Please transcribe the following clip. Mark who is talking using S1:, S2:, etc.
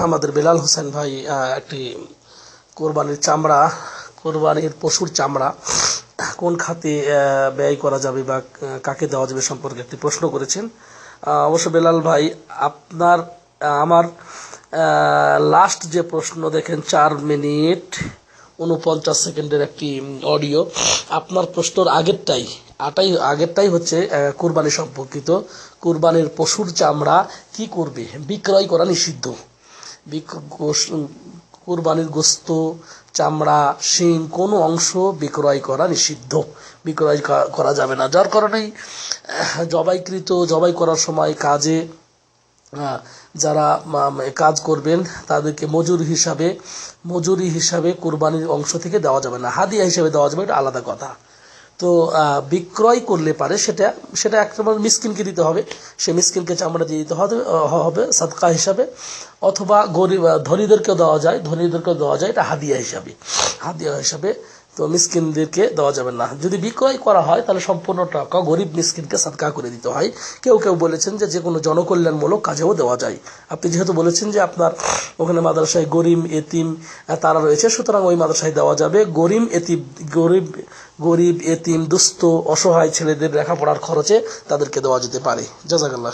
S1: আমাদের বেলাল হোসেন ভাই একটি কোরবানির চামড়া, কোরবানির পশুর চামড়া, কোন খাতে ব্যয় করা যাবে বা কাকে দেওয়া যাবে সম্পর্কে একটি প্রশ্ন করেছেন। অবশ্য বেলাল ভাই, আপনার, আমার লাস্ট যে প্রশ্ন, দেখেন চার মিনিট উনপঞ্চাশ সেকেন্ডের একটি অডিও আপনার প্রশ্নর আগেরটাই, আটাই, আগেরটাই হচ্ছে কুরবানি সম্পর্কিত। কুরবানির পশুর চামড়া কি করবে? বিক্রয় করা নিষিদ্ধ। কুরবানির গোস্ত, চামড়া, শিং, কোনো অংশ বিক্রয় করা নিষিদ্ধ। বিক্রয় করা যাবে না। যার কারণেই জবাইকৃত, জবাই করার সময় কাজে যারা কাজ করবেন, তাদেরকে মজুর হিসাবে, মজুরি হিসাবে কুরবানির অংশ থেকে দেওয়া যাবে না। হাদিয়া হিসাবে দেওয়া যাবে, এটা আলাদা কথা। তো বিক্রয় করলে পারে সেটা সেটা একেবারে মিসকিনকে দিতে হবে। সে মিসকিনকে চামড়া দিয়ে দিতে হবে হবে সাদকা হিসাবে। অথবা গরিব ধনীদেরকেও দেওয়া যায়, ধনীদেরকেও দেওয়া যায়, এটা হাদিয়া হিসাবে। হাদিয়া হিসাবে তো মিসকিনদেরকে দেওয়া যাবে না। যদি বিক্রয় করা হয়, তাহলে সম্পূর্ণ টাকা গরিব মিসকিনকে সাদকা করে দিতে হয়। কেউ কেউ বলেছেন যে যে কোনো জনকল্যাণমূলক কাজেও দেওয়া যায়। আপনি যেহেতু বলেছেন যে আপনার ওখানে মাদ্রাসায় গরিম, এতিম তারা রয়েছে, সুতরাং ওই মাদ্রাসায় দেওয়া যাবে। গরিম, এতিম, গরিব গরিব, এতিম, দুস্থ, অসহায় ছেলেদের লেখাপড়ার খরচে তাদেরকে দেওয়া যেতে পারে। জাজাকাল্লাহ